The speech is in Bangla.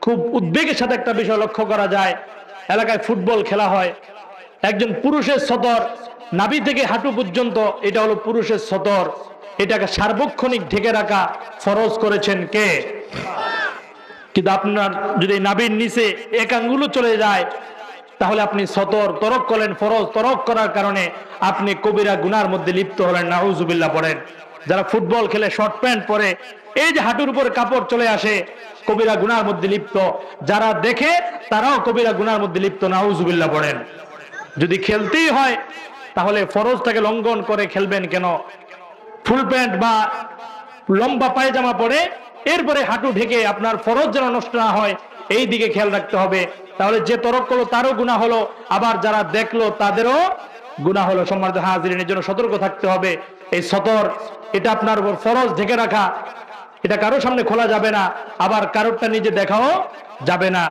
খুব উদ্বেগের সাথে একটা বিষয় লক্ষ্য করা যায়। এলাকায় ফুটবল খেলা হয়। একজন পুরুষের সতর নাভি থেকে হাঁটু পর্যন্ত, এটা হলো পুরুষের সতর। এটাকে সার্বক্ষণিক ঢেকে রাখা ফরজ করেছেন কে? কিন্তু আপনার যদি নাভির নিচে এক আঙ্গুলো চলে যায়, তাহলে আপনি সতর তরক করলেন ফরজ তরক করার কারণে আপনি কবিরা গুনার মধ্যে লিপ্ত হলেন, নাউজুবিল্লাহ পড়েন। যারা ফুটবল খেলে শর্ট প্যান্ট পরে, এই যে হাঁটুর উপর কাপড় চলে আসে, কবিরা গুনার মধ্যে লিপ্ত। যারা দেখে, তারাও কবিরা গুনার মধ্যে লিপ্ত, নাউজুবিল্লাহ পড়েন। যদি খেলতেই হয়, তাহলে ফরজটাকে লঙ্ঘন করে খেলবেন কেন? ফুল প্যান্ট বা লম্বা পায়জামা পরে, এরপরে হাঁটু ঢেকে আপনার ফরজ যেন নষ্ট না হয়, এই দিকে খেয়াল রাখতে হবে। তাহলে যে তরক করল তারও গুণা হলো। আবার যারা দেখল, তাদেরও গুণা হলো সম্মানিত হাজিরিনের জন্য সতর্ক থাকতে হবে। এই সতর, এটা আপনার উপর ফরজ ঢেকে রাখা। এটা কারোর সামনে খোলা যাবে না, আবার কারোরটা নিজে দেখাও যাবে না।